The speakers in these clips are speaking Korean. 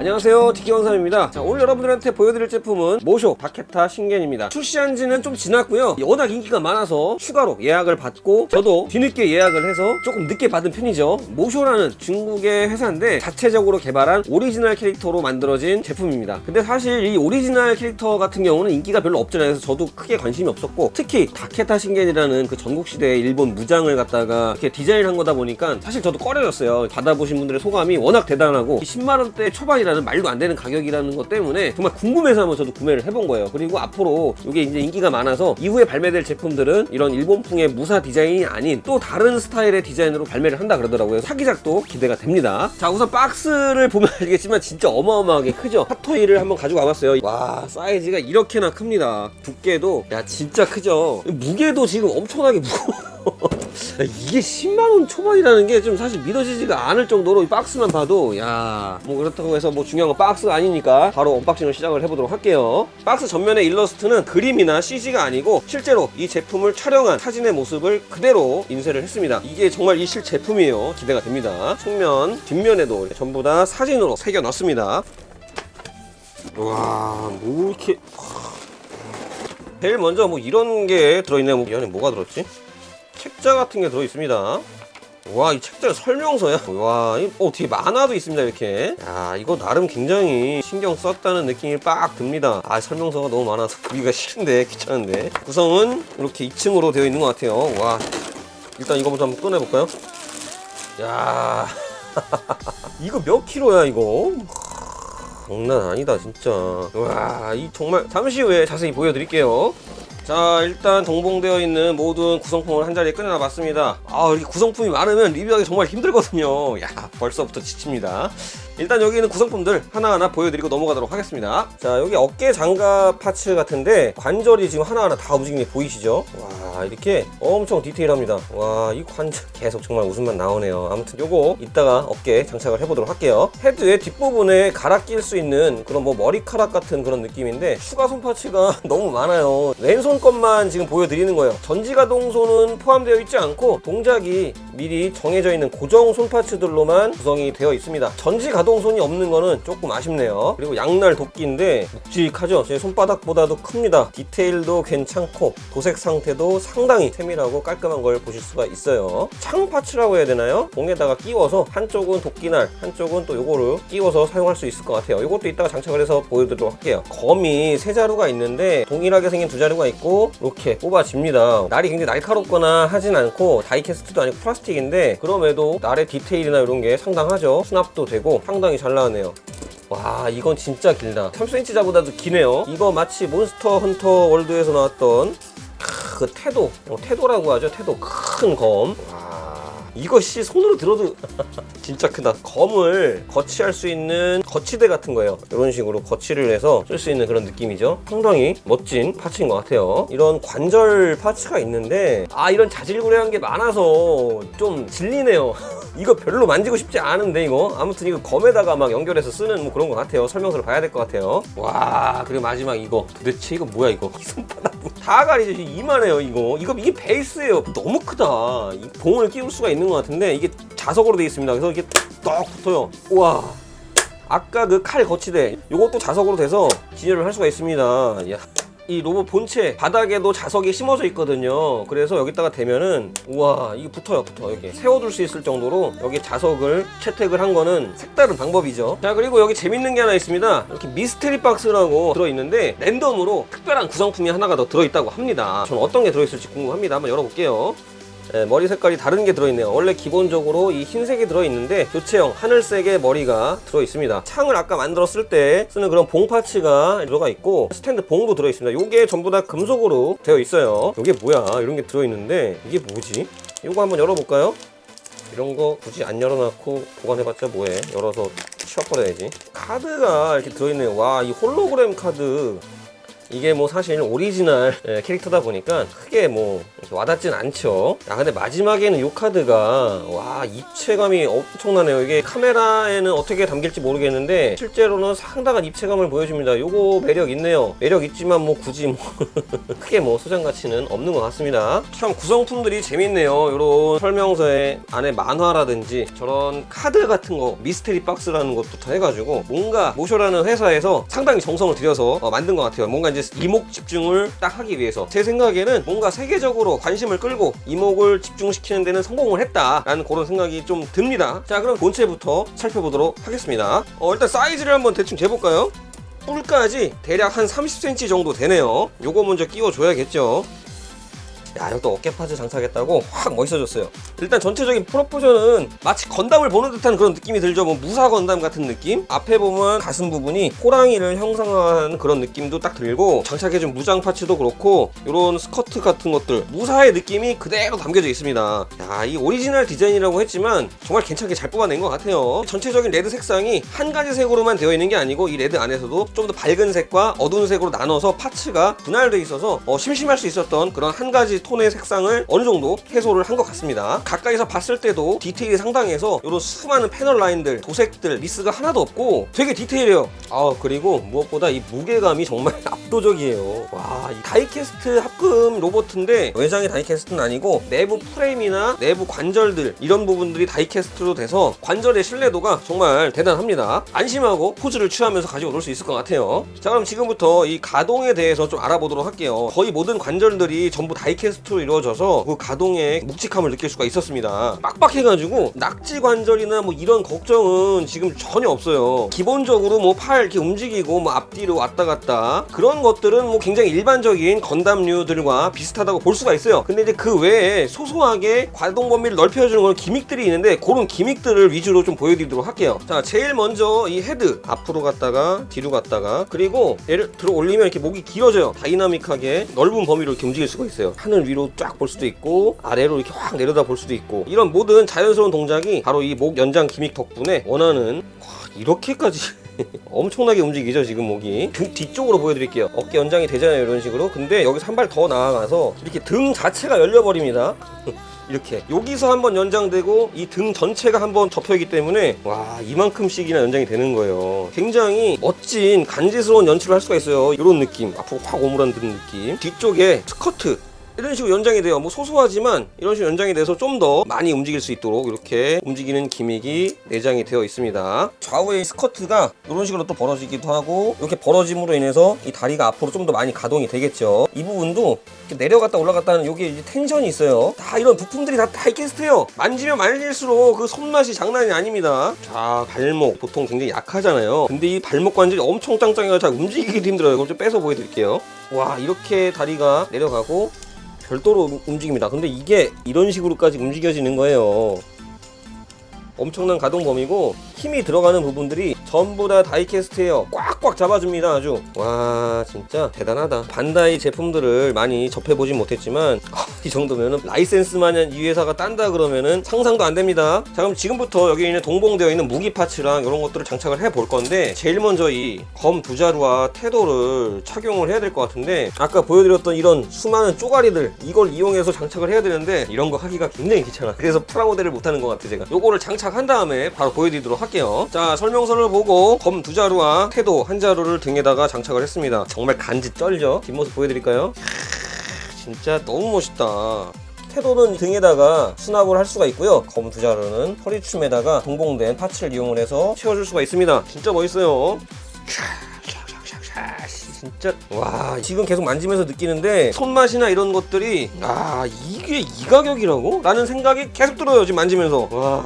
안녕하세요. 디키원삼입니다. 자 오늘 여러분들한테 보여드릴 제품은 모쇼 바케타 신겐입니다. 출시한 지는 좀 지났고요. 워낙 인기가 많아서 추가로 예약을 받고 저도 뒤늦게 예약을 해서 조금 늦게 받은 편이죠. 모쇼라는 중국의 회사인데 자체적으로 개발한 오리지널 캐릭터로 만들어진 제품입니다. 근데 사실 이 오리지널 캐릭터 같은 경우는 인기가 별로 없잖아요. 그래서 저도 크게 관심이 없었고 특히 다케타 신겐이라는 그 전국시대의 일본 무장을 갖다가 이렇게 디자인한 거다 보니까 사실 저도 꺼려졌어요. 받아보신 분들의 소감이 워낙 대단하고 10만원대 초반이라 는 말도 안 되는 가격이라는 것 때문에 정말 궁금해서 한번 저도 구매를 해본 거예요. 그리고 앞으로 이게 이제 인기가 많아서 이후에 발매될 제품들은 이런 일본풍의 무사 디자인이 아닌 또 다른 스타일의 디자인으로 발매를 한다 그러더라고요. 사기작도 기대가 됩니다. 자 우선 박스를 보면 알겠지만 진짜 어마어마하게 크죠? 핫토이를 한번 가지고 와봤어요. 와 사이즈가 이렇게나 큽니다. 두께도 야 진짜 크죠? 무게도 지금 엄청나게 무거워 야, 이게 10만원 초반이라는 게 좀 사실 믿어지지가 않을 정도로 이 박스만 봐도 야 뭐 그렇다고 해서 뭐 중요한 건 박스가 아니니까 바로 언박싱을 시작을 해보도록 할게요. 박스 전면의 일러스트는 그림이나 CG가 아니고 실제로 이 제품을 촬영한 사진의 모습을 그대로 인쇄를 했습니다. 이게 정말 이 실 제품이에요. 기대가 됩니다. 측면 뒷면에도 전부 다 사진으로 새겨 넣습니다. 와뭐 이렇게. 제일 먼저 뭐 이런 게 들어있네 뭐 이 안에 뭐가 들었지? 책자 같은 게 들어 있습니다. 와, 이 책자 설명서야. 와, 이, 어, 뒤에 만화도 있습니다, 이렇게. 야, 이거 나름 굉장히 신경 썼다는 느낌이 빡 듭니다. 아, 설명서가 너무 많아서 보기가 싫은데, 귀찮은데. 구성은 이렇게 2층으로 되어 있는 것 같아요. 와, 일단 이거부터 한번 꺼내볼까요? 야, 이거 몇 킬로야, 이거? 장난 아니다, 진짜. 와, 이 정말 잠시 후에 자세히 보여드릴게요. 자 일단 동봉되어 있는 모든 구성품을 한 자리에 꺼내놔 봤습니다. 아 이렇게 구성품이 많으면 리뷰하기 정말 힘들거든요. 야 벌써부터 지칩니다 일단 여기 있는 구성품들 하나하나 보여드리고 넘어가도록 하겠습니다. 자 여기 어깨 장갑 파츠 같은데 관절이 지금 하나하나 다 움직이는 게 보이시죠? 와 이렇게 엄청 디테일합니다. 와 이 관절 계속 정말 웃음만 나오네요. 아무튼 요거 이따가 어깨에 장착을 해보도록 할게요. 헤드의 뒷부분에 갈아 낄 수 있는 그런 뭐 머리카락 같은 그런 느낌인데 추가 손 파츠가 너무 많아요. 왼손 것만 지금 보여드리는 거예요. 전지가동손은 포함되어 있지 않고 동작이 미리 정해져 있는 고정 손 파츠들로만 구성이 되어 있습니다. 전지 가동손이 없는 거는 조금 아쉽네요. 그리고 양날 도끼인데 묵직하죠? 제 손바닥보다도 큽니다. 디테일도 괜찮고 도색 상태도 상당히 세밀하고 깔끔한 걸 보실 수가 있어요. 창 파츠라고 해야 되나요? 봉에다가 끼워서 한쪽은 도끼날 한쪽은 또 요거를 끼워서 사용할 수 있을 것 같아요. 이것도 이따가 장착을 해서 보여드리도록 할게요. 검이 세 자루가 있는데 동일하게 생긴 두 자루가 있고 이렇게 뽑아집니다. 날이 굉장히 날카롭거나 하진 않고 다이캐스트도 아니고 플라스틱 인데 그럼에도 날의 디테일이나 이런 게 상당하죠. 수납도 되고 상당히 잘 나왔네요. 와 이건 진짜 길다. 3cm자보다도 기네요. 이거 마치 몬스터 헌터 월드에서 나왔던 크, 그 태도. 어, 태도라고 하죠. 태도. 큰 검 이것이 손으로 들어도 진짜 크다. 검을 거치할 수 있는 거치대 같은 거예요. 이런 식으로 거치를 해서 쓸 수 있는 그런 느낌이죠. 상당히 멋진 파츠인 것 같아요. 이런 관절 파츠가 있는데 아 이런 자질구레한 게 많아서 좀 질리네요 이거 별로 만지고 싶지 않은데 이거. 아무튼 이거 검에다가 막 연결해서 쓰는 뭐 그런 것 같아요. 설명서를 봐야 될 것 같아요. 와 그리고 마지막 이거. 도대체 이거 뭐야 이거? 이 손바닥 다 가리죠. 이만해요 이거. 이거 이게 베이스예요. 너무 크다. 이 봉을 끼울 수가 있는 것 같은데 이게 자석으로 되어 있습니다. 그래서 이게 딱 붙어요. 우와. 아까 그 칼 거치대. 이것도 자석으로 돼서 진열을 할 수가 있습니다. 야. 이 로봇 본체 바닥에도 자석이 심어져 있거든요. 그래서 여기다가 대면은 우와 이게 붙어요 붙어. 여기 세워둘 수 있을 정도로 여기 자석을 채택을 한 거는 색다른 방법이죠. 자 그리고 여기 재밌는 게 하나 있습니다. 이렇게 미스테리 박스라고 들어있는데 랜덤으로 특별한 구성품이 하나가 더 들어있다고 합니다. 전 어떤 게 들어있을지 궁금합니다. 한번 열어볼게요 네, 머리 색깔이 다른 게 들어있네요. 원래 기본적으로 이 흰색이 들어있는데 교체형 하늘색의 머리가 들어있습니다. 창을 아까 만들었을 때 쓰는 그런 봉 파츠가 들어가 있고 스탠드 봉도 들어있습니다. 이게 전부 다 금속으로 되어 있어요. 이게 뭐야? 이런 게 들어있는데 이게 뭐지? 이거 한번 열어볼까요? 이런 거 굳이 안 열어놓고 보관해봤자 뭐해? 열어서 치워버려야지. 카드가 이렇게 들어있네요. 와, 이 홀로그램 카드 이게 뭐 사실 오리지널 예, 캐릭터다 보니까 크게 뭐 와닿진 않죠. 야 근데 마지막에는 이 카드가 와 입체감이 엄청나네요. 이게 카메라에는 어떻게 담길지 모르겠는데 실제로는 상당한 입체감을 보여줍니다. 요거 매력 있네요. 매력 있지만 뭐 굳이 뭐 크게 뭐 소장 가치는 없는 것 같습니다. 참 구성품들이 재밌네요. 이런 설명서에 안에 만화라든지 저런 카드 같은 거 미스테리 박스라는 것부터 해가지고 뭔가 모쇼라는 회사에서 상당히 정성을 들여서 어, 만든 것 같아요. 뭔가 이제 이목 집중을 딱 하기 위해서 제 생각에는 뭔가 세계적으로 관심을 끌고 이목을 집중시키는 데는 성공을 했다라는 그런 생각이 좀 듭니다. 자 그럼 본체부터 살펴보도록 하겠습니다. 어, 일단 사이즈를 한번 대충 재볼까요? 뿔까지 대략 한 30cm 정도 되네요. 요거 먼저 끼워줘야겠죠. 야, 이것도 어깨 파츠 장착했다고 확 멋있어졌어요. 일단 전체적인 프로포션은 마치 건담을 보는 듯한 그런 느낌이 들죠. 뭐 무사 건담 같은 느낌? 앞에 보면 가슴 부분이 호랑이를 형상화한 그런 느낌도 딱 들고 장착해준 무장 파츠도 그렇고 이런 스커트 같은 것들 무사의 느낌이 그대로 담겨져 있습니다. 야, 이 오리지널 디자인이라고 했지만 정말 괜찮게 잘 뽑아낸 것 같아요. 전체적인 레드 색상이 한 가지 색으로만 되어 있는 게 아니고 이 레드 안에서도 좀 더 밝은 색과 어두운 색으로 나눠서 파츠가 분할돼 있어서 어, 심심할 수 있었던 그런 한 가지 톤의 색상을 어느 정도 해소를 한 것 같습니다. 가까이서 봤을 때도 디테일이 상당해서 이런 수많은 패널 라인들, 도색들, 미스가 하나도 없고 되게 디테일해요. 아 그리고 무엇보다 이 무게감이 정말 압도적이에요. 와, 이 다이캐스트 합금 로봇인데 외장이 다이캐스트는 아니고 내부 프레임이나 내부 관절들 이런 부분들이 다이캐스트로 돼서 관절의 신뢰도가 정말 대단합니다. 안심하고 포즈를 취하면서 가지고 놀 수 있을 것 같아요. 자 그럼 지금부터 이 가동에 대해서 좀 알아보도록 할게요. 거의 모든 관절들이 전부 다이캐스트 로 이루어져서 그 가동의 묵직함을 느낄 수가 있었습니다. 빡빡해가지고 낙지 관절이나 뭐 이런 걱정은 지금 전혀 없어요. 기본적으로 뭐 팔 이렇게 움직이고 뭐 앞뒤로 왔다 갔다 그런 것들은 뭐 굉장히 일반적인 건담류들과 비슷하다고 볼 수가 있어요. 근데 이제 그 외에 소소하게 가동 범위를 넓혀주는 그런 기믹들이 있는데 그런 기믹들을 위주로 좀 보여드리도록 할게요. 자, 제일 먼저 이 헤드 앞으로 갔다가 뒤로 갔다가 그리고 얘를 들어 올리면 이렇게 목이 길어져요. 다이나믹하게 넓은 범위로 이렇게 움직일 수가 있어요. 하늘 위로 쫙 볼 수도 있고 아래로 이렇게 확 내려다 볼 수도 있고 이런 모든 자연스러운 동작이 바로 이 목 연장 기믹 덕분에 원하는 와, 이렇게까지 엄청나게 움직이죠 지금 목이. 등 뒤쪽으로 보여드릴게요. 어깨 연장이 되잖아요 이런 식으로. 근데 여기서 한 발 더 나아가서 이렇게 등 자체가 열려버립니다. 이렇게. 여기서 한번 연장되고 이 등 전체가 한번 접혀있기 때문에 와 이만큼씩이나 연장이 되는 거예요. 굉장히 멋진 간지스러운 연출을 할 수가 있어요. 이런 느낌. 앞으로 확 오므라드는 느낌. 뒤쪽에 스커트 이런 식으로 연장이 돼요. 뭐 소소하지만 이런 식으로 연장이 돼서 좀 더 많이 움직일 수 있도록 이렇게 움직이는 기믹이 내장이 되어 있습니다. 좌우의 스커트가 이런 식으로 또 벌어지기도 하고 이렇게 벌어짐으로 인해서 이 다리가 앞으로 좀 더 많이 가동이 되겠죠. 이 부분도 이렇게 내려갔다 올라갔다 하는 여기에 이제 텐션이 있어요. 다 이런 부품들이 다 다이캐스트예요. 만지면 만질수록 그 손맛이 장난이 아닙니다. 자 발목 보통 굉장히 약하잖아요. 근데 이 발목 관절이 엄청 짱짱해서 잘 움직이기도 힘들어요. 이걸 좀 빼서 보여드릴게요. 와 이렇게 다리가 내려가고 별도로 움직입니다. 근데 이게 이런 식으로까지 움직여지는 거예요. 엄청난 가동 범위고 힘이 들어가는 부분들이 전부 다 다이캐스트예요. 꽉꽉 잡아줍니다. 아주 와 진짜 대단하다. 반다이 제품들을 많이 접해보진 못했지만 이 정도면은 라이센스만 이 회사가 딴다 그러면은 상상도 안 됩니다. 자 그럼 지금부터 여기 있는 동봉되어 있는 무기 파츠랑 이런 것들을 장착을 해 볼 건데 제일 먼저 이 검 두 자루와 태도를 착용을 해야 될 것 같은데 아까 보여드렸던 이런 수많은 쪼가리들 이걸 이용해서 장착을 해야 되는데 이런 거 하기가 굉장히 귀찮아. 그래서 프라모델을 못하는 것 같아 제가. 요거를 장착한 다음에 바로 보여드리도록 할게요. 자 설명서를 보고 검 두 자루와 태도 한 자루를 등에다가 장착을 했습니다. 정말 간지 쩔죠? 뒷모습 보여드릴까요? 진짜 너무 멋있다. 태도는 등에다가 수납을 할 수가 있고요. 검 두 자루는 허리춤에다가 동봉된 파츠를 이용을 해서 채워줄 수가 있습니다. 진짜 멋있어요. 진짜 와 지금 계속 만지면서 느끼는데 손맛이나 이런 것들이 아 이게 이 가격이라고? 라는 생각이 계속 들어요 지금 만지면서 와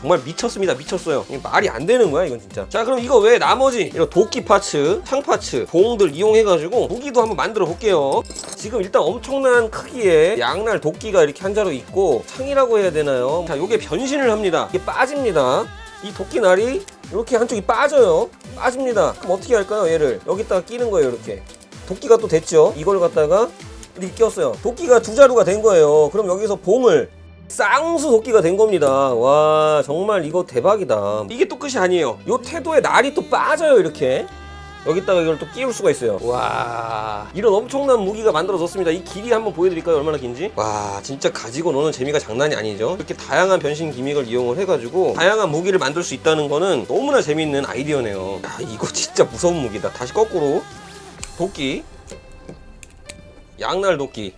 정말 미쳤습니다. 미쳤어요. 말이 안 되는 거야 이건 진짜. 자 그럼 이거 외에 나머지 이런 도끼 파츠 창 파츠 봉들 이용해 가지고 무기도 한번 만들어 볼게요. 지금 일단 엄청난 크기의 양날 도끼가 이렇게 한 자루 있고 창이라고 해야 되나요? 자 요게 변신을 합니다. 이게 빠집니다. 이 도끼 날이 이렇게 한쪽이 빠져요. 빠집니다. 그럼 어떻게 할까요 얘를? 여기다가 끼는 거예요 이렇게. 도끼가 또 됐죠? 이걸 갖다가 이렇게 끼웠어요. 도끼가 두 자루가 된 거예요. 그럼 여기서 봉을 쌍수 도끼가 된 겁니다. 와 정말 이거 대박이다. 이게 또 끝이 아니에요. 요 태도에 날이 또 빠져요 이렇게. 여기다가 이걸 또 끼울 수가 있어요. 와 이런 엄청난 무기가 만들어졌습니다. 이 길이 한번 보여드릴까요? 얼마나 긴지? 와 진짜 가지고 노는 재미가 장난이 아니죠. 이렇게 다양한 변신 기믹을 이용을 해가지고 다양한 무기를 만들 수 있다는 거는 너무나 재밌는 아이디어네요. 야 이거 진짜 무서운 무기다. 다시 거꾸로. 도끼. 양날 도끼.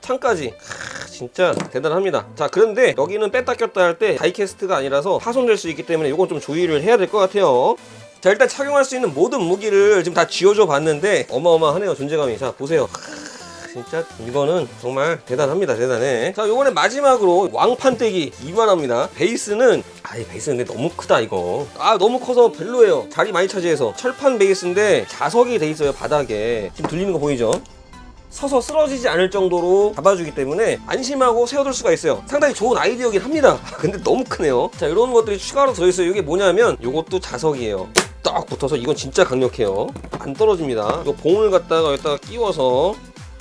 창까지. 크, 진짜 대단합니다. 자 그런데 여기는 뺐다 꼈다 할 때 다이캐스트가 아니라서 파손될 수 있기 때문에 이건 좀 주의를 해야 될 것 같아요. 자 일단 착용할 수 있는 모든 무기를 지금 다 쥐어줘 봤는데 어마어마하네요 존재감이. 자 보세요. 크, 진짜 이거는 정말 대단합니다 대단해. 자 요번에 마지막으로 왕판떼기 이만합니다. 베이스는 아이 베이스 근데 너무 크다 이거. 아 너무 커서 별로예요. 자리 많이 차지해서. 철판 베이스인데 자석이 돼 있어요 바닥에. 지금 들리는 거 보이죠 서서 쓰러지지 않을 정도로 잡아주기 때문에 안심하고 세워둘 수가 있어요. 상당히 좋은 아이디어긴 합니다. 근데 너무 크네요. 자, 이런 것들이 추가로 들어있어요. 이게 뭐냐면 이것도 자석이에요. 딱 붙어서 이건 진짜 강력해요. 안 떨어집니다. 이거 봉을 갖다가 여기다가 끼워서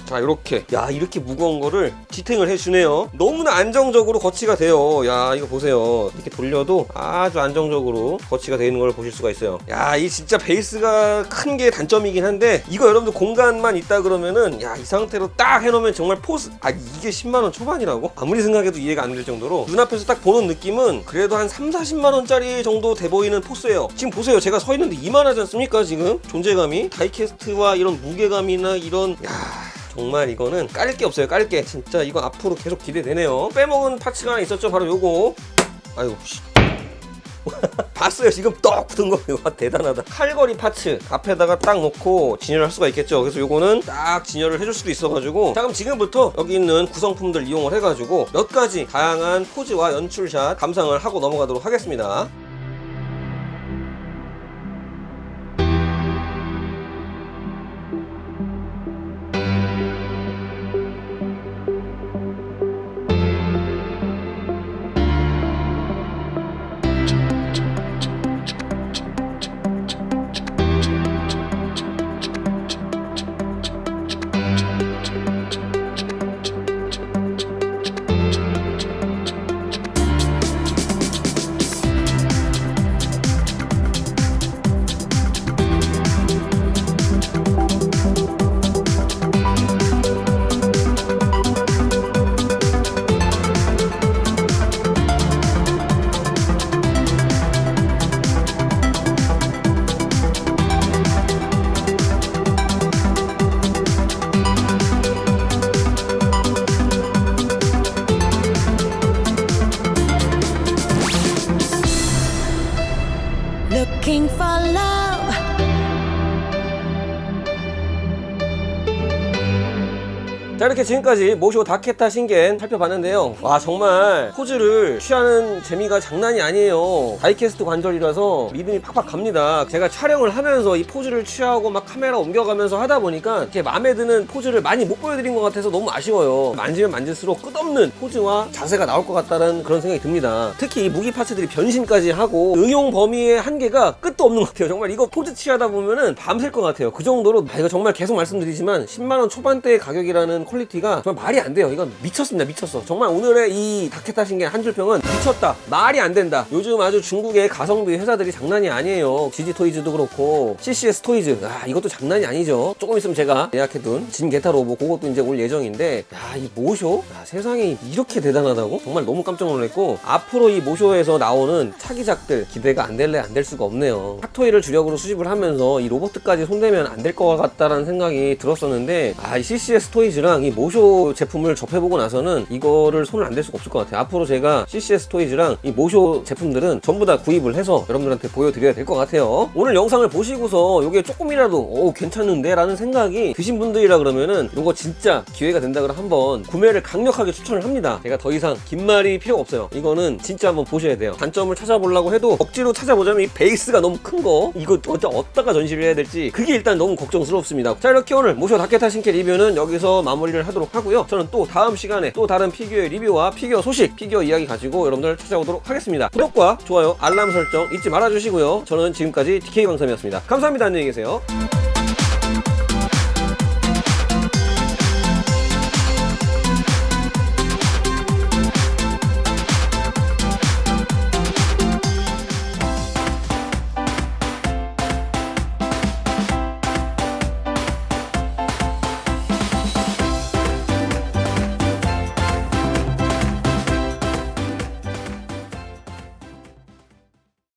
자 이렇게. 야 이렇게 무거운 거를 지탱을 해주네요. 너무나 안정적으로 거치가 돼요. 야 이거 보세요. 이렇게 돌려도 아주 안정적으로 거치가 되는 걸 보실 수가 있어요. 야 이 진짜 베이스가 큰 게 단점이긴 한데 이거 여러분들 공간만 있다 그러면은 야 이 상태로 딱 해놓으면 정말 포스 아 이게 10만원 초반이라고? 아무리 생각해도 이해가 안 될 정도로 눈앞에서 딱 보는 느낌은 그래도 한 3, 40만원짜리 정도 돼 보이는 포스예요. 지금 보세요. 제가 서 있는데 이만하지 않습니까 지금? 존재감이? 다이캐스트와 이런 무게감이나 이런 야 정말 이거는 깔 게 없어요. 깔 게. 진짜 이거 앞으로 계속 기대되네요. 빼먹은 파츠가 하나 있었죠. 바로 요거. 아이고 씨. 봤어요. 지금 떡 붙은 거. 이거 대단하다. 칼거리 파츠 앞에다가 딱 놓고 진열을 할 수가 있겠죠. 그래서 요거는 딱 진열을 해줄 수도 있어가지고. 자 그럼 지금부터 여기 있는 구성품들 이용을 해가지고 몇 가지 다양한 포즈와 연출샷 감상을 하고 넘어가도록 하겠습니다 King 자 이렇게 지금까지 모쇼 다케타 신겐 살펴봤는데요. 와 정말 포즈를 취하는 재미가 장난이 아니에요. 다이캐스트 관절이라서 믿음이 팍팍 갑니다. 제가 촬영을 하면서 이 포즈를 취하고 막 카메라 옮겨가면서 하다 보니까 이렇게 마음에 드는 포즈를 많이 못 보여드린 것 같아서 너무 아쉬워요. 만지면 만질수록 끝없는 포즈와 자세가 나올 것 같다는 그런 생각이 듭니다. 특히 이 무기 파츠들이 변신까지 하고 응용 범위의 한계가 끝도 없는 것 같아요. 정말 이거 포즈 취하다 보면은 밤샐 것 같아요. 그 정도로 아, 이거 정말 계속 말씀드리지만 10만원 초반대의 가격이라는 퀄리티가 정말 말이 안 돼요. 이건 미쳤습니다. 미쳤어. 정말 오늘의 이 다케타 신겐 한 줄평은 미쳤다. 말이 안 된다. 요즘 아주 중국의 가성비 회사들이 장난이 아니에요. GG 토이즈도 그렇고 CCS 토이즈. 아 이것도 장난이 아니죠. 조금 있으면 제가 예약해둔 진 게타 로보 그것도 이제 올 예정인데 야 이 모쇼? 야, 세상에 이렇게 대단하다고? 정말 너무 깜짝 놀랐고 앞으로 이 모쇼에서 나오는 차기작들 기대가 안 될래 안 될 수가 없네요. 핫토이를 주력으로 수집을 하면서 이 로버트까지 손대면 안 될 것 같다라는 생각이 들었었는데 아 이 CCS 토이즈랑 이 모쇼 제품을 접해보고 나서는 이거를 손을 안 댈 수가 없을 것 같아요. 앞으로 제가 CCS 토이즈랑 이 모쇼 제품들은 전부 다 구입을 해서 여러분들한테 보여드려야 될 것 같아요. 오늘 영상을 보시고서 이게 조금이라도 오 괜찮은데? 라는 생각이 드신 분들이라 그러면은 이거 진짜 기회가 된다 그러면 한번 구매를 강력하게 추천을 합니다. 제가 더 이상 긴 말이 필요가 없어요. 이거는 진짜 한번 보셔야 돼요. 단점을 찾아보려고 해도 억지로 찾아보자면 이 베이스가 너무 큰 거 이거 어쩌 어디다가 전시를 해야 될지 그게 일단 너무 걱정스럽습니다. 자 이렇게 오늘 모쇼 다케타 신캐 리뷰는 여기서 마무리 를 하도록 하고요. 저는 또 다음 시간에 또 다른 피규어의 리뷰와 피규어 소식 피규어 이야기 가지고 여러분들 찾아오도록 하겠습니다. 구독과 좋아요 알람 설정 잊지 말아주시고요. 저는 지금까지 DK 강삼이었습니다. 감사합니다. 안녕히 계세요